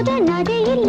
அற்புத நகையில்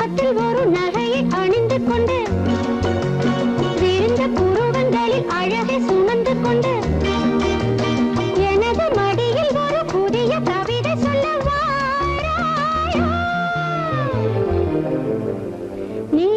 கம்பத்தில் ஒரு நகையை அணிந்து கொண்டு விழுந்த புருவங்களில் அழகை சுமந்து கொண்டு எனது மடியில் ஒரு புதிய கவிதை சொல்ல நீ